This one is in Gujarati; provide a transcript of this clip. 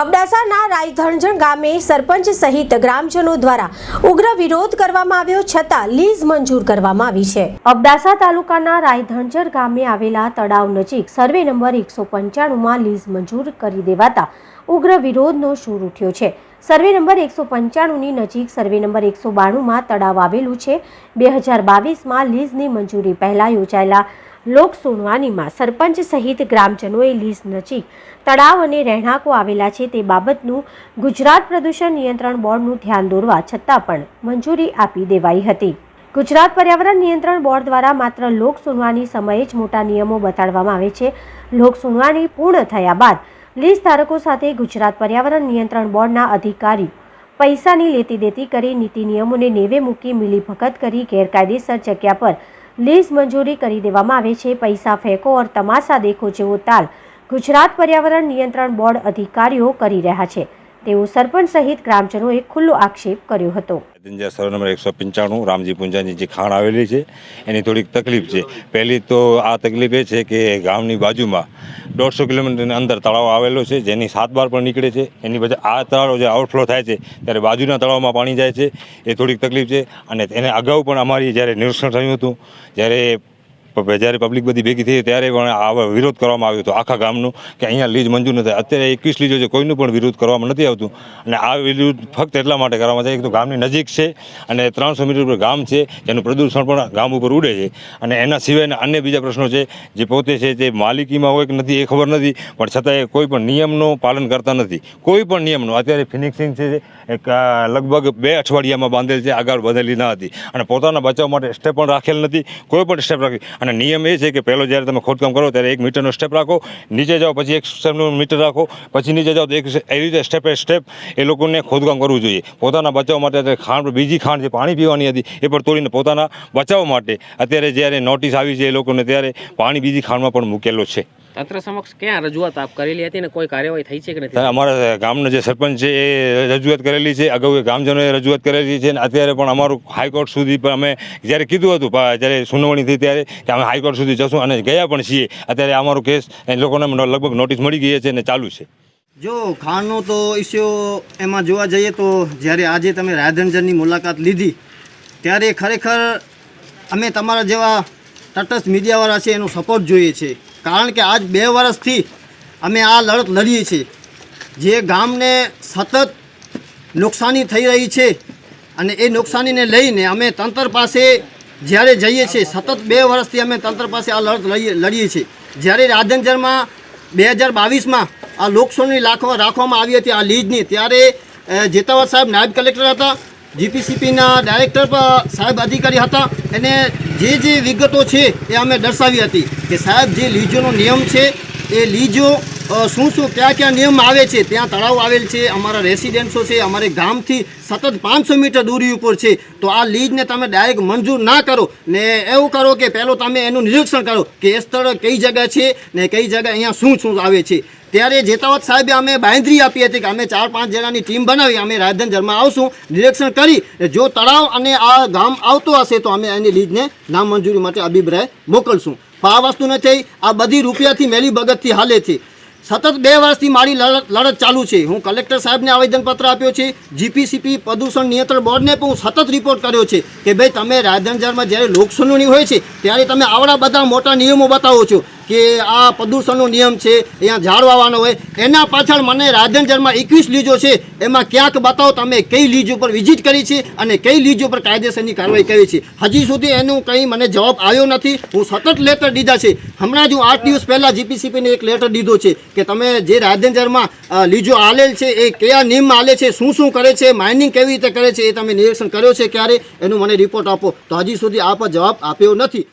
અબડાસાના રાયધણજણ ગામે સરપંચ સહિત ગ્રામજનો દ્વારા ઉગ્ર વિરોધ કરવામાં આવ્યો છતાં લીઝ મંજૂર કરવામાં આવી છે. અબડાસા તાલુકાના રાયધણજર ગામે આવેલા તળાવ નજીક સર્વે નંબર એકસો પંચાણુંમાં લીઝ મંજૂર કરી દેવાતા ઉગ્ર વિરોધનો સૂર ઉઠ્યો છે. સર્વે નંબર એકસો પંચાણુંની નજીક સર્વે નંબર એકસો બાણુંમાં તળાવ આવેલું છે. બે હજાર બાવીસમાં લીઝની મંજૂરી પહેલાં યોજાયેલા લોક સુણવાનીમાં સરપંચ સહિત ગ્રામજનોએ લીઝ નજીક તળાવ અને રહેણાંકો આવેલા છે તે બાબતનું ગુજરાત પ્રદૂષણ નિયંત્રણ બોર્ડનું ધ્યાન દોરવા છતાં પણ મંજૂરી આપી દેવાઈ હતી. ગુજરાત પર્યાવરણ નિયંત્રણ બોર્ડ દ્વારા માત્ર લોક સુણવાની સમયે જ મોટા નિયમો બતાડવામાં આવે છે. લોક સુણવાની પૂર્ણ થયા બાદ લીઝ ધારકો સાથે ગુજરાત પર્યાવરણ નિયંત્રણ બોર્ડના અધિકારી પૈસાની લેતી દેતી કરી નીતિ નિયમોને નેવે મૂકી મિલીભગત કરી ગેરકાયદેસર જગ્યા પર લીઝ મંજૂરી કરી દેવામાં આવે છે. પૈસા ફેંકો ઓર તમાશા દેખો જેવો તાલ. ગુજરાત પર્યાવરણ નિયંત્રણ બોર્ડ અધિકારીઓ કરી રહ્યા છે. તેવો સરપંચ સહિત ગ્રામજનોએ ખુલ્લો આક્ષેપ કર્યો હતો. સર્વે નંબર એકસો પંચાણું, રામજી પૂંજાની જે ખાણ આવેલી છે, એની થોડીક તકલીફ છે. પહેલી તો આ તકલીફ એ છે કે ગામની બાજુમાં દોઢસો કિલોમીટરની અંદર તળાવ આવેલો છે, જેની સાત બાર પણ નીકળે છે. એની બધા આ તળાવ જે આઉટફ્લો થાય છે, ત્યારે બાજુના તળાવમાં પાણી જાય છે, એ થોડીક તકલીફ છે. અને એને અગાઉ પણ અમારી જ્યારે નિરીક્ષણ થયું હતું, જ્યારે જ્યારે પબ્લિક બધી ભેગી થઈ ત્યારે પણ આવા વિરોધ કરવામાં આવ્યો હતો આખા ગામનું કે અહીંયા લીજ મંજૂર નથી. અત્યારે એકવીસ લીજો છે, કોઈનું પણ વિરોધ કરવામાં નથી આવતું. અને આ વિરોધ ફક્ત એટલા માટે કરવામાં છે, એક તો ગામની નજીક છે અને ત્રણસો મીટર ઉપર ગામ છે, જેનું પ્રદૂષણ પણ ગામ ઉપર ઉડે છે. અને એના સિવાયના અન્ય બીજા પ્રશ્નો છે, જે પોતે છે જે માલિકીમાં હોય કે નથી એ ખબર નથી, પણ છતાં એ કોઈ પણ નિયમનું પાલન કરતા નથી. કોઈ પણ નિયમનું. અત્યારે ફિનિક્સિંગ છે, એક લગભગ બે અઠવાડિયામાં બાંધેલ છે, આગળ બાંધેલી ન હતી. અને પોતાના બચાવ માટે સ્ટેપ પણ રાખેલ નથી. કોઈ પણ સ્ટેપ રાખી. અને નિયમ એ છે કે પહેલો જ્યારે તમે ખોદકામ કરો ત્યારે એક મીટરનો સ્ટેપ રાખો, નીચે જાઓ પછી એક સ્ટેપનું મીટર રાખો, પછી નીચે જાઓ તો એક એવી રીતે સ્ટેપ સ્ટેપ એ લોકોને ખોદકામ કરવું જોઈએ. પોતાના બચાવ માટે ખાંડ, બીજી ખાંડ જે પાણી પીવાની હતી એ પણ તોડીને પોતાના બચાવ માટે અત્યારે જ્યારે નોટિસ આવી છે એ લોકોને ત્યારે પાણી બીજી ખાંડમાં પણ મૂકેલો છે. તંત્ર સમક્ષ ક્યાં રજૂઆત આપ કરેલી હતી ને કોઈ કાર્યવાહી થઈ છે કે નથી? અમારા ગામનો જે સરપંચ છે એ રજૂઆત કરેલી છે અગાઉ ગામજનોએ રજૂઆત કરેલી છે અને અત્યારે પણ અમારું હાઈકોર્ટ સુધી પણ અમે જ્યારે કીધું હતું જ્યારે સુનાવણી થઈ ત્યારે કે અમે હાઈકોર્ટ સુધી જશું અને ગયા પણ છીએ અત્યારે અમારો કેસ એ લોકોને લગભગ નોટિસ મળી ગઈ છે અને ચાલુ છે. જો ખાણનો તો ઇસ્યુ એમાં જોવા જઈએ તો જ્યારે આજે તમે રાયધનજરની મુલાકાત લીધી ત્યારે ખરેખર અમે તમારા જેવા તટસ્થ મીડિયાવાળા છે એનો સપોર્ટ જોઈએ છે. કારણ કે આજ બે વર્ષથી અમે આ લડત લડીએ છીએ. જે ગામને સતત નુકસાની થઈ રહી છે અને એ નુકસાનીને લઈને અમે તંત્ર પાસે જ્યારે જઈએ છીએ, સતત બે વર્ષથી અમે તંત્ર પાસે આ લડત લડીએ છીએ. જ્યારે રાધનજરમાં બે હજાર બાવીસમાં આ લોકસોની લાખવા રાખવામાં આવી હતી આ લીજની, ત્યારે જેતાવત સાહેબ નાયબ કલેક્ટર હતા, જીપીસીપીના ડાયરેક્ટર પણ સાહેબ અધિકારી હતા. અને જે જે વિગતો છે એ અમે દર્શાવી હતી કે સાહેબ, જે લીજોનો નિયમ છે, એ લીજો શું શું કયા કયા નિયમ આવે છે? ત્યાં તળાવ આવેલ છે, અમારા રેસિડેન્સો છે, અમારે ગામથી સતત પાંચસો મીટર દૂરી ઉપર છે. તો આ લીજને તમે ડાયરેક્ટ મંજૂર ના કરો. ને એવું કરો કે પહેલો તમે એનું નિરીક્ષણ કરો કે એ સ્થળ કઈ જગ્યા છે ને કઈ જગ્યા અહીંયા શું શું આવે છે. ત્યારે જેતાવત સાહેબે અમે બાંધરી આપી હતી કે અમે ચાર પાંચ જણાની ટીમ બનાવી, અમે રાજધનજરમાં આવશું, નિરીક્ષણ કરી જો તળાવ અને આ ગામ આવતો હશે તો અમે એની લીજને નામંજૂરી માટે અભિપ્રાય મોકલશું. પણ આ વસ્તુ નથી આ બધી રૂપિયાથી મેલી બગતથી છે. સતત બે વર્ષથી મારી લડત ચાલુ છે. હું કલેક્ટર સાહેબને આવેદનપત્ર આપ્યો છે. જીપીસીપી પ્રદૂષણ નિયંત્રણ બોર્ડને પણ હું સતત રિપોર્ટ કર્યો છે કે ભાઈ તમે રાયધનજરમાં જ્યારે લોકસુનાવણી હોય છે, ત્યારે તમે આવડા બધા મોટા નિયમો બતાવો છો. કે આ પ્રદૂષણનો નિયમ છે, અહીંયા ઝાડ વાવવાનો હોય. એના પાછળ મને રાધનજરમાં એકવીસ લીજો છે. એમાં ક્યાંક બતાવો, તમે કઈ લીજ ઉપર વિઝિટ કરી છે અને કઈ લીજ ઉપર કાયદેસરની કાર્યવાહી કરી છે? હજી સુધી એનું કંઈ મને જવાબ આવ્યો નથી. હું સતત લેટર દીધા છે. હમણાં જ હું આઠ દિવસ પહેલાં જીપીસીપીને એક લેટર દીધો છે કે તમે જે રાધનજરમાં લીજો આલેલ છે, એ કયા નિયમમાં આલે છે, શું શું કરે છે, માઇનિંગ કેવી રીતે કરે છે એ તમે નિરીક્ષણ કર્યો છે ક્યારે? એનું મને રિપોર્ટ આપો. તો હજી સુધી આપ જવાબ આપ્યો નથી.